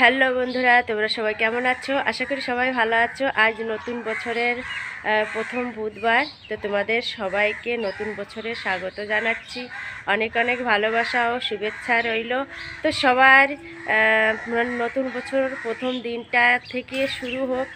Hello বন্ধুরা, তোমরা সবাই কেমন আছো? আশা করি সবাই ভালো আছো। আজ নতুন বছরের প্রথম বুধবার। তো তোমাদের সবাইকে নতুন বছরে স্বাগত জানাচ্ছি। অনেক অনেক ভালোবাসা ও শুভেচ্ছা রইল। তো সবার নতুন বছর প্রথম দিনটা থেকে শুরু হোক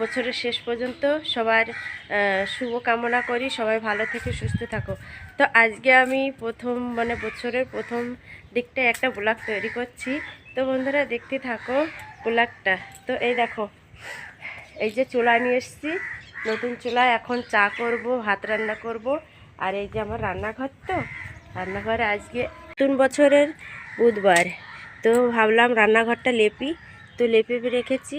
বছরের শেষ পর্যন্ত সবার শুভ কামনা করি। সবাই ভালো থেকে, সুস্থ থাকো। তো আজকে আমি প্রথম মানে বছরের প্রথম দিকটায় একটা ব্লগ তৈরি করছি। তো বন্ধুরা দেখতে থাকো ব্লগটা তো এই দেখো, এই যে চুলা নিয়ে এসেছি, নতুন চুলায় এখন চা করব, ভাত রান্না করব। আর এই যে আমার রান্নাঘর তো, রান্নাঘরে আজকে নতুন বছরের বুধবার। তো ভাবলাম রান্নাঘরটা লেপি, তো লেপে রেখেছি,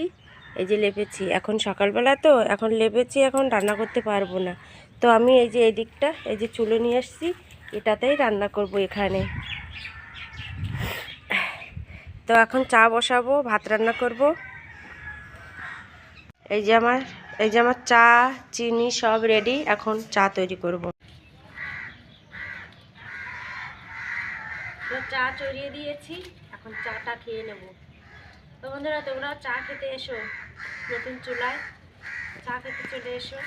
এই যে লেপেছি। এখন সকালবেলা তো, এখন লেপেছি, এখন রান্না করতে পারব না। তো আমি এই যে এই দিকটা এই যে চুলো নিয়ে এসেছি, এটাতেই রান্না করব এখানে। তো এখন চা বসাবো, ভাত রান্না করব। এই যে আমার, এই যে আমার চা, চিনি সব রেডি এখন চা তৈরি করব। চা চড়িয়ে দিয়েছি, এখন চাটা খেয়ে নেব। তো বন্ধুরা তোমরাও চা খেতে এসো নতুন চুলায়। চা খেতে চলে এসো।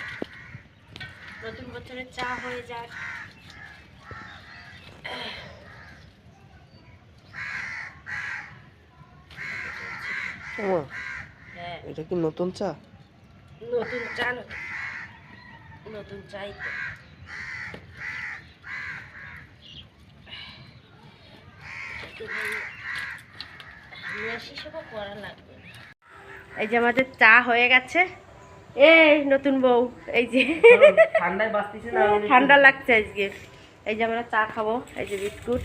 নতুন বছরের চা হয়ে যাক। ও হ্যাঁ এটা কি নতুন চা? নতুন চা নতুন চাই তো। এই যে আমাদের চা হয়ে গেছে। এই নতুন বউ এই যে। ঠান্ডায় ঠান্ডা লাগছে আজকে। এই যে আমরা চা খাব এই যে বিস্কুট।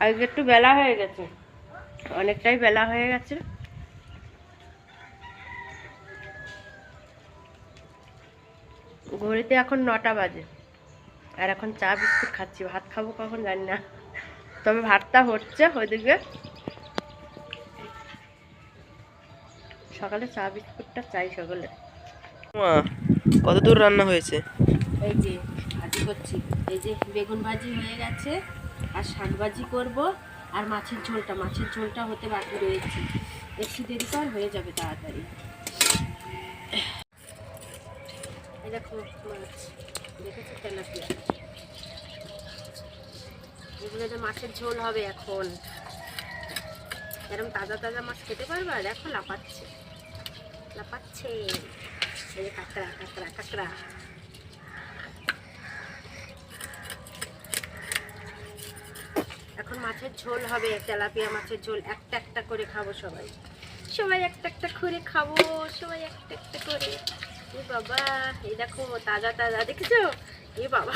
আজকে একটু বেলা হয়ে গেছে। অনেকটাই বেলা হয়ে গেছে। ঘড়িতে এখন নটা বাজে। আর এখন চা বিস্কুট খাচ্ছি। ভাত খাব কখন জানি না। তবে ভাতটা হচ্ছে ওইদিকে। সকালে চা বিস্কুটটা চাই সকালে। মা কত দূর রান্না হয়েছে? এই যে ভাজি করছি। এই যে বেগুন ভাজি হয়ে গেছে। আর শাক ভাজি করব, আর মাছের ঝোলটা মাছের ঝোলটা হতে বাকি রয়েছে। একটু দেরি কর হয়ে যাবে তাড়াতাড়ি। মাছ মাছের ঝোল হবে এখন। এরকম তাজা তাজা মাছ খেতে পারবে? আর এখন লাপাচ্ছে লাপাচ্ছে কাঁকড়া কাঁকড়া কাঁকড়া। মাছের ঝোল হবে, তেলাপিয়া মাছের ঝোল, একটা একটা করে খাব সবাই। সবাই একটা একটা করে খাব, সবাই একটা একটা করে। এ বাবা, এই দেখো, তাজা তাজা, দেখেছ? এ বাবা,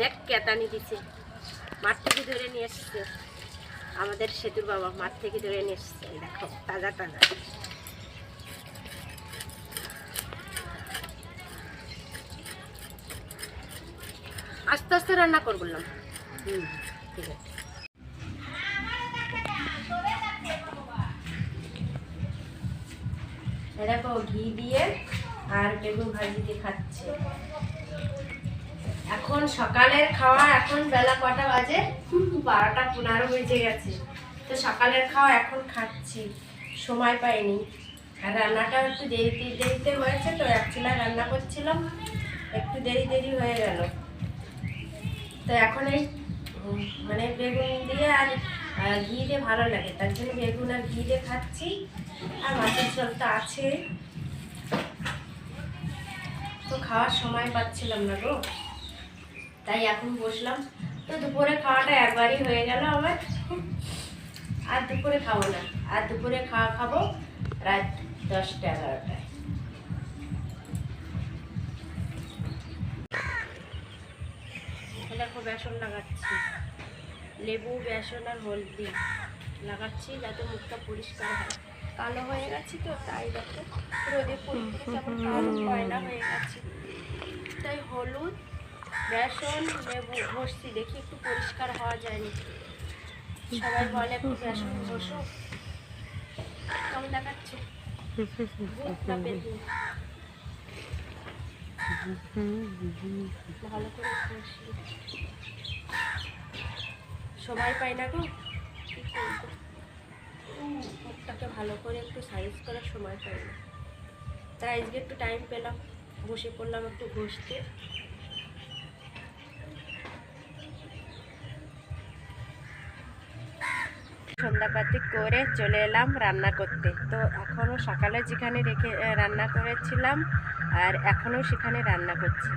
দেখ কেতানি দিছে। মাঠ থেকে ধরে নিয়ে এসছে। আমাদের সেতুর বাবা মাঠ থেকে ধরে নিয়ে এসছে। এই দেখো, তাজা তাজা। আস্তে আস্তে রান্না করবলাম হুম, ঠিক আছে। দেখো, ঘি দিয়ে আর বেগুন ভাজি দিয়ে খাচ্ছে। এখন সকালের খাওয়া, এখন বেলা কটা বাজে? বারোটা পনেরো বেজে গেছে। তো সকালের খাওয়া এখন খাচ্ছি, সময় পাইনি। আর রান্নাটাও একটু দেরিতে দেরিতে হয়েছে তো, এক চুলা রান্না করছিলাম, একটু দেরি দেরি হয়ে গেল। তো এখন এই মানে বেগুন দিয়ে আর ঘি দিয়ে ভালো লাগে। তার জন্য বেগুন আর ঘি দিয়ে খাচ্ছি। আর মাছের ঝোল তো আছে। তো খাওয়ার সময় পাচ্ছিলাম না গো। তাই এখন বসলাম। তো দুপুরে খাওয়াটা একবারই হয়ে গেল আমার। আর দুপুরে খাব না। আর দুপুরে খাওয়া খাব রাত দশটা, এগারোটায়। দেখো বেসন লাগাচ্ছি। লেবু বেসন আর হলদি লাগাচ্ছি যাতে মুখটা পরিষ্কার হয়। কালো হয়ে গেছে তো তাই দেখো রোদে কালো কয়লা হয়ে গেছে। তাই হলুদ বেসন লেবু ঘষছি দেখি একটু পরিষ্কার হওয়া যায়নি সবাই বলে একটু বেসন ঘষো। কেমন দেখাচ্ছে? ভালো করে সময় পাই না গো। ওটাকে ভালো করে একটু সাইজ করার সময় পাই না। তাই আজকে একটু টাইম পেলাম। বসে পড়লাম একটু ঘষতে সন্ধ্যাপাতি করে চলে এলাম রান্না করতে। তো এখনও সকালে যেখানে রেখে রান্না করেছিলাম আর এখনও সেখানে রান্না করছি।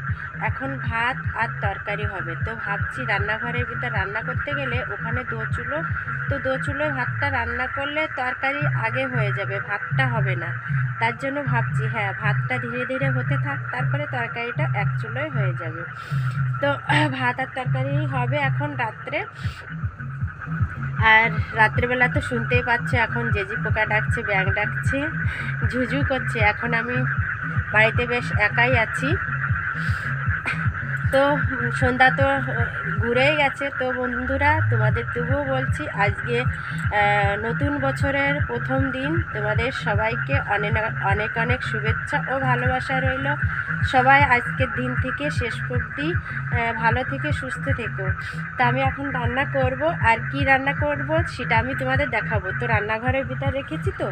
এখন ভাত আর তরকারি হবে। তো ভাবছি রান্নাঘরের ভিতর রান্না করতে গেলে ওখানে দো চুলো, তো দো চুলোয় ভাতটা রান্না করলে তরকারি আগে হয়ে যাবে, ভাতটা হবে না। তার জন্য ভাবছি হ্যাঁ ভাতটা ধীরে ধীরে হতে থাক, তারপরে তরকারিটা এক চুলোয় হয়ে যাবে। তো ভাত আর তরকারি হবে এখন রাত্রে। আর রাত্রেবেলা তো শুনতেই পাচ্ছে, এখন জেজি পোকা ডাকছে ব্যাং ডাকছে, ঝুঝু করছে। এখন আমি বাড়িতে বেশ একাই আছি। তো সন্ধ্যা তো ঘুরেই গেছে। তো বন্ধুরা, তোমাদের তবুও বলছি, আজকে নতুন বছরের প্রথম দিন। তোমাদের সবাইকে অনেক অনেক শুভেচ্ছা ও ভালোবাসা রইল। সবাই আজকের দিন থেকে শেষ অবধি ভালো থেকে সুস্থ থেকো। তা আমি এখন রান্না করব। আর কি রান্না করব সেটা আমি তোমাদের দেখাবো। তো রান্নাঘরের ভিতর রেখেছি তো।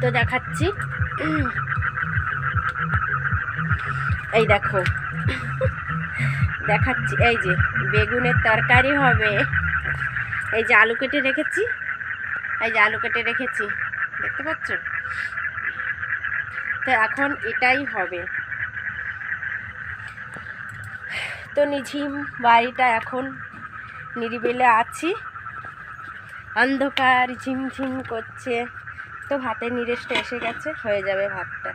তো দেখাচ্ছি। এই দেখো দেখাচ্ছি, এই যে বেগুনের তরকারি হবে। এই যে আলু কেটে রেখেছি, এই যে আলু কেটে রেখেছি, দেখতে পাচ্ছ? তো এখন এটাই হবে। তো নিঝিম বাড়িটা এখন নিরিবিলে আছি। অন্ধকার ঝিমঝিম করছে, তো ভাতের নিরেশটা এসে গেছে, হয়ে যাবে ভাতটা।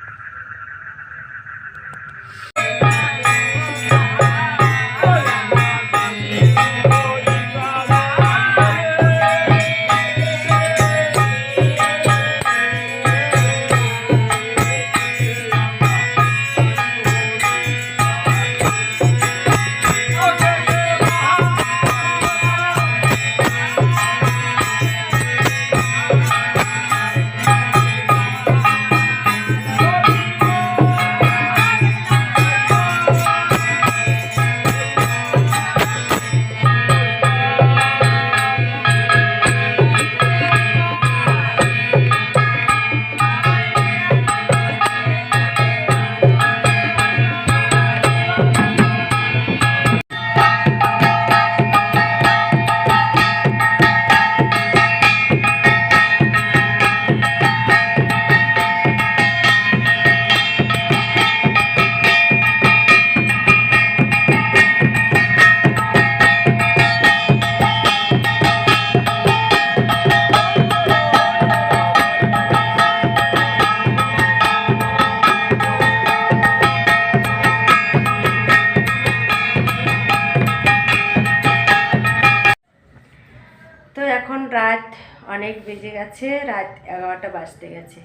অনেক বেজে গেছে, রাত এগারোটা বাজতে গেছে।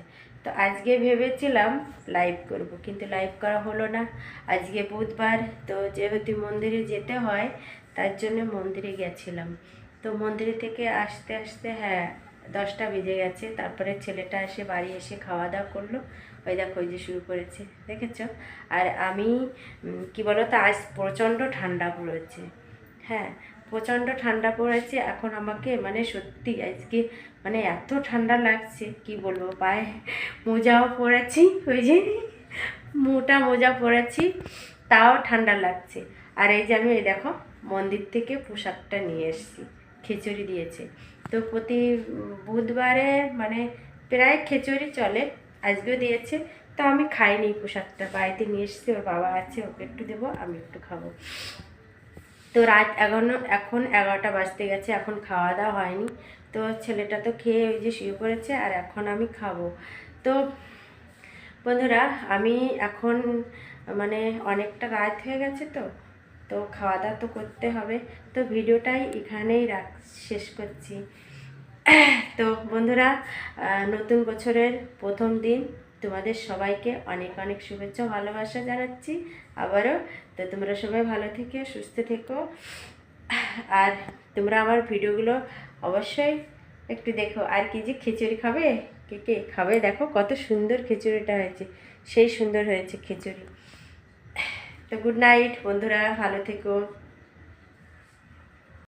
তো আজকে ভেবেছিলাম লাইভ করব, কিন্তু লাইভ করা হলো না। আজকে বুধবার, তো যেহেতু মন্দিরে যেতে হয়, তার জন্য মন্দিরে গেছিলাম। তো মন্দিরে থেকে আসতে আসতে হ্যাঁ দশটা বেজে গেছে। তারপরে ছেলেটা এসে বাড়ি এসে খাওয়া দাওয়া করল। ওই দেখো যে শুরু করেছে, দেখেছ? আর আমি কি বলো তো আজ প্রচণ্ড ঠান্ডা পড়েছে। হ্যাঁ প্রচণ্ড ঠান্ডা পড়েছে, এখন আমাকে মানে সত্যি আজকে মানে এত ঠান্ডা লাগছে, কি বলব, পায়ে মোজাও পরেছি ওই যে মোটা মোজা পরেছি তাও ঠান্ডা লাগছে। আর এই যে আমি, এই দেখো, মন্দির থেকে পোশাকটা নিয়ে এসেছি, খিচুড়ি দিয়েছে। তো প্রতি বুধবারে মানে প্রায় খিচুড়ি চলে, আজকেও দিয়েছে, তো আমি খাইনি পোশাকটা বাড়িতে নিয়ে এসেছি, ওর বাবা আছে, ওকে একটু দেবো, আমি একটু খাব। তো রাত এগারো, এখন এগারোটা বাজতে গেছে, এখন খাওয়া দাওয়া হয়নি। তো ছেলেটা তো খেয়ে ওই যে শুয়ে পড়েছে, আর এখন আমি খাব। তো বন্ধুরা, আমি এখন মানে অনেকটা রাত হয়ে গেছে তো তো খাওয়া দাওয়া তো করতে হবে। তো ভিডিওটাই এখানেই রাখ, শেষ করছি। তো বন্ধুরা নতুন বছরের প্রথম দিন, তোমাদের সবাইকে অনেক অনেক শুভেচ্ছা ভালোবাসা জানাচ্ছি। আবারও তো তোমরা সবাই ভালো থেকে, সুস্থ থেকো। আর তোমরা আমার ভিডিওগুলো অবশ্যই একটু দেখো। আর কি যে খিচুড়ি খাবে? কে কে খাবে? দেখো কত সুন্দর খিচুড়িটা হয়েছে। সেই সুন্দর হয়েছে খিচুড়ি। তো গুড নাইট বন্ধুরা, ভালো থেকো।